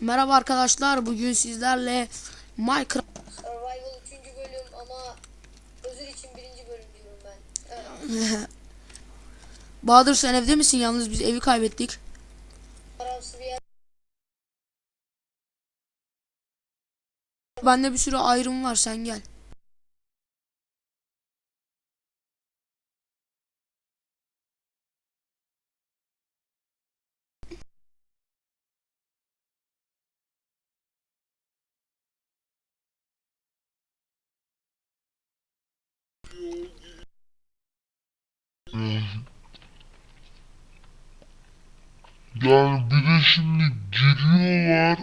Merhaba arkadaşlar. Bugün sizlerle Minecraft Survival 3. bölüm ama özür için 1. bölüm diyorum ben. Evet, Bahadır sen evde misin? Yalnız biz evi kaybettik. Bende bir sürü ayrım var. Sen gel. Yani bir de şimdi giriyorlar.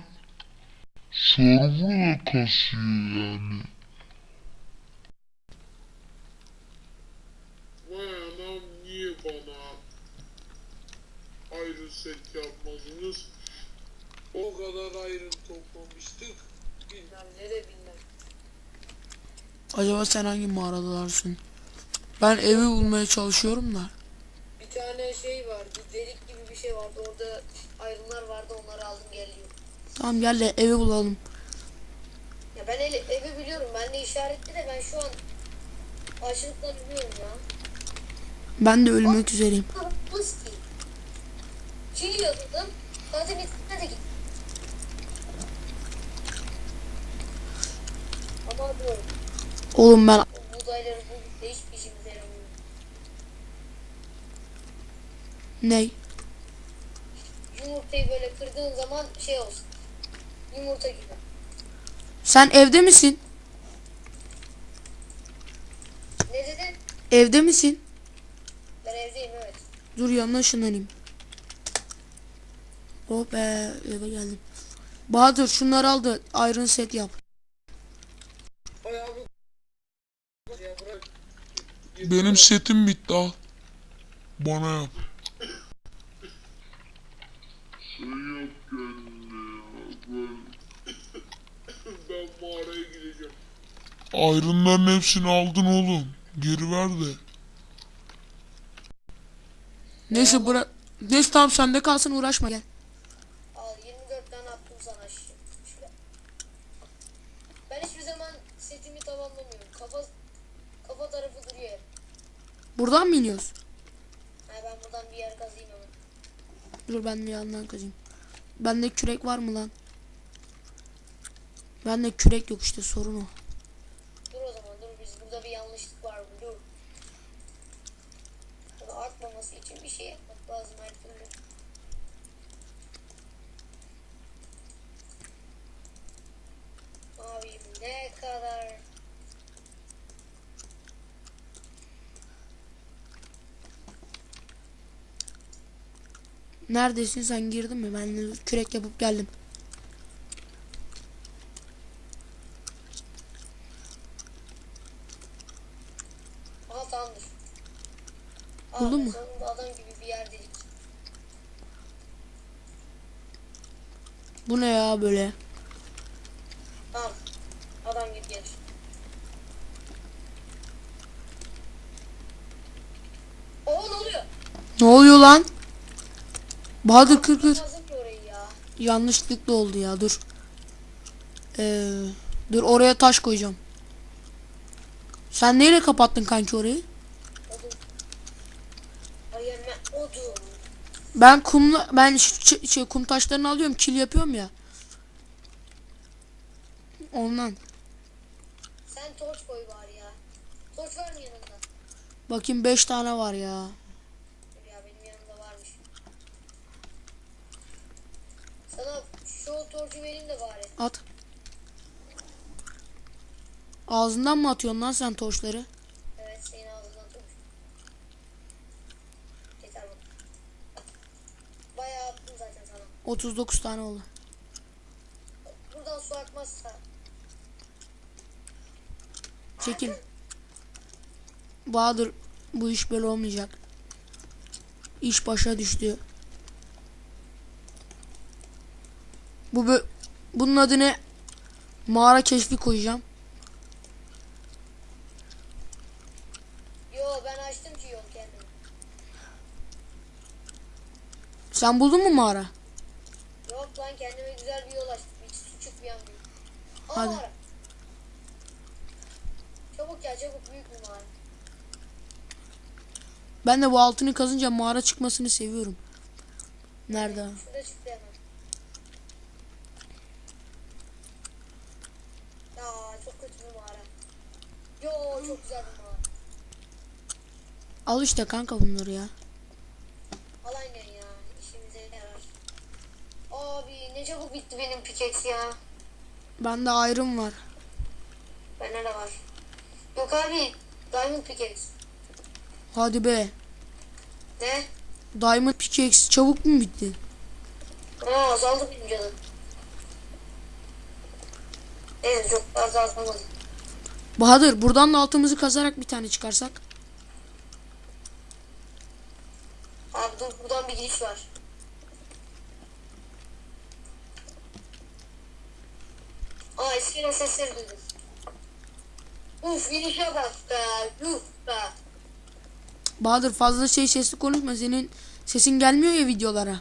Server'ı da kasıyor yani. Vay anam niye bana ayrı set yapmadınız? O kadar ayrım toplamıştık. Bilmem ne de bilmem. Acaba sen hangi mağaradarsın? Ben evi bulmaya çalışıyorum da. Şey var, bir delik gibi bir şey vardı. Orada ayrımlar vardı, onları aldım geliyor. Tamam gel de evi bulalım. Ya ben eli, evi biliyorum, ben de işaretli de ben şu an açlıktan ölüyorum ya. Ben de ölmek üzereyim. Buz. Çiğ yazdım, zaten içine de git. Ama diyorum, Oğlum ben buğdayları bulduk da hiçbir işimize yaramıyor. Ney? Yumurtayı böyle kırdığın zaman şey olsun. Yumurta gibi. Sen evde misin? Ne dedin? Evde misin? Ben evdeyim evet. Dur yanına ışınlanayım. Oh be eve geldim. Bahadır şunları al da iron set yap. Ayağımı ya bırak. Benim setim bitti al. Bana yap. Sen yap kendine ya. Ben mağaraya gideceğim. Ayrınların hepsini aldın oğlum. Geri ver de. Neyse bırak. Neyse tamam sende kalsın uğraşma gel. Al 24 tane attım sana. Şöyle. Ben hiçbir zaman setimi tamamlamıyorum. Kafa kafa tarafı duruyor hep. Buradan mı iniyoruz? Ha, ben buradan bir yer kazayım hemen. Dur ben bir yandan kazayım. Bende kürek var mı lan? Bende kürek yok işte sorun o. Dur o zaman dur biz burada bir yanlışlık var mı? Dur. Artmaması için bir şey yapmak lazım her türlü. Ne kadar Neredesin sen girdin mi? Ben kürek yapıp geldim. Aa, Buldun mu? Adam gibi bir yer dedik. Bu ne ya böyle? Tamam. Adam gibi gelir. Oo ne oluyor? Ne oluyor lan? Bahadır kır kır. Yanlışlıkla oldu ya dur. Ee, dur oraya taş koyacağım. Sen neyle kapattın kanki orayı? Hayır ben kumla ben şey, kum taşlarını alıyorum kil yapıyorum ya. Ondan. Sen torç koy bari ya. Torç var mı yanında? Bakayım 5 tane var ya. Dur ya benim yanımda varmış. Sana şu torcu vereyim de bari. At. Ağzından mı atıyorsun lan sen torçları? Evet senin ağzından torç. Yeter bak. At. Bayağı attım zaten sana. 39 tane oldu. Buradan su akmazsa Çekil. Bahadır bu iş böyle olmayacak. İş başa düştü. Bu bö- bunun adını mağara keşfi koyacağım. Yo ben açtım ki yol kendimi. Sen buldun mu mağara? Falan kendime güzel bir yol açtım. Hiç çıkmayan bir. Aa, Hadi. mağara. Çabuk gel çabuk büyük bir mağara. Ben de bu altını kazınca mağara çıkmasını seviyorum. Nerede? ha? Şurada çıktı hemen. Ya çok kötü bir mağara. Yo çok güzel bir mağara. Al işte kanka bunları ya. Al aynen ya. işimize yarar. Abi ne çabuk bitti benim pickaxe ya. Bende ayrım var. Bende de var. Yok abi. Diamond pickaxe. Hadi be. Ne? Diamond pickaxe çabuk mu bitti? Aa azaldı benim canım. Evet çok fazla azalmadı. Bahadır buradan da altımızı kazarak bir tane çıkarsak. Abi dur buradan bir giriş var. Aa eskiden sesleri duydum. Uf girişe bak be. Yuh be. Bahadır fazla şey sesli konuşma senin sesin gelmiyor ya videolara.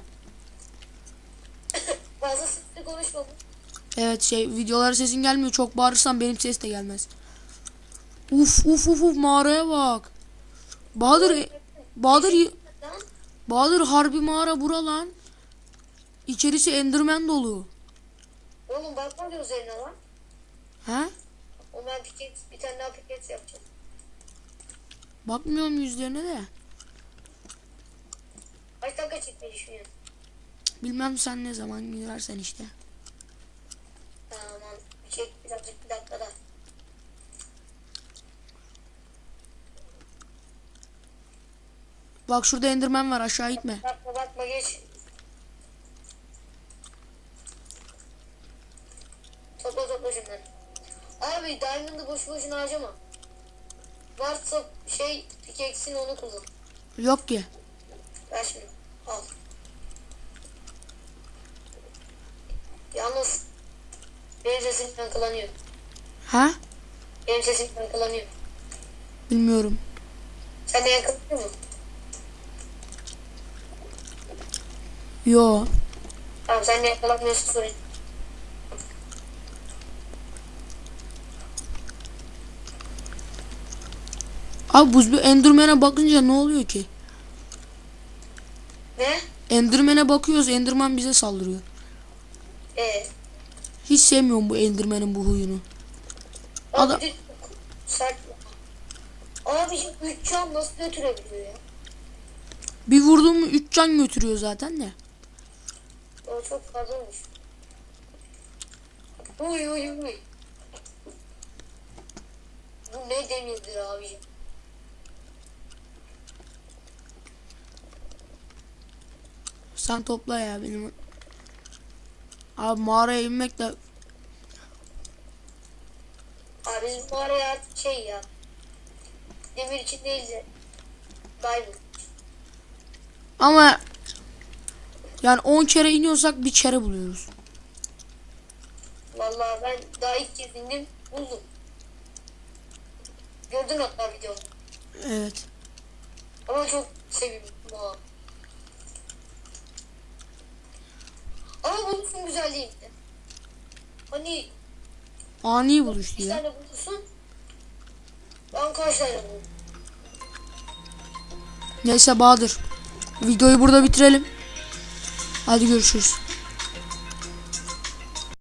Fazla sesli konuşma bu. Evet şey videolara sesin gelmiyor çok bağırırsan benim ses de gelmez. Uf uf uf uf mağaraya bak. Bahadır Bahadır Lan Bahadır harbi mağara bura lan. İçerisi enderman dolu. oğlum bakma gözlerine lan. He? O ben piket, bir tane daha piket yapacağım. Bakmıyorum yüzlerine de. Kaç dakika çekmeyi düşünüyorsun? Bilmem sen ne zaman girersen işte. Tamam. Bir çek birazcık bir dakikada. Bak şurada enderman var aşağı gitme. Bakma bakma geç. Topla topla şunları. Abi Diamond'ı boş boşuna harcama. Varsa şey pickaxe'in onu kullan. Yok ki. Ver şimdi. Al. Yalnız benim sesim yankılanıyor. Ha? Benim sesim yankılanıyor. Bilmiyorum. Sen de yankılanıyor mu? Yo. Tamam sen de yakalanmıyorsun sorun. Abi bu enderman'e bakınca ne oluyor ki? Ne? Enderman'e bakıyoruz enderman bize saldırıyor. Ee, Hiç sevmiyorum bu enderman'in bu huyunu. abi Adam- çok sert. Abi şimdi 3 can nasıl götürebiliyor ya? Bir vurdum mu 3 can götürüyor zaten de. O çok fazlamış. Uy uy uy. Bu ne demirdir abicim? Sen topla ya benim. Abi mağaraya inmek de Abi biz bu araya artık şey ya. Demir için değil de. Diamond. ama yani 10 kere iniyorsak bir kere buluyoruz. Vallahi ben daha ilk kez indim buldum. Gördün hatta videomu. Evet. Ama çok sevindim bu Ama bulursun güzel değildi. Hani Ani buluştu bir ya. tane bulursun. Ben kaç tane? Neyse Bahadır. Videoyu burada bitirelim. Hadi görüşürüz.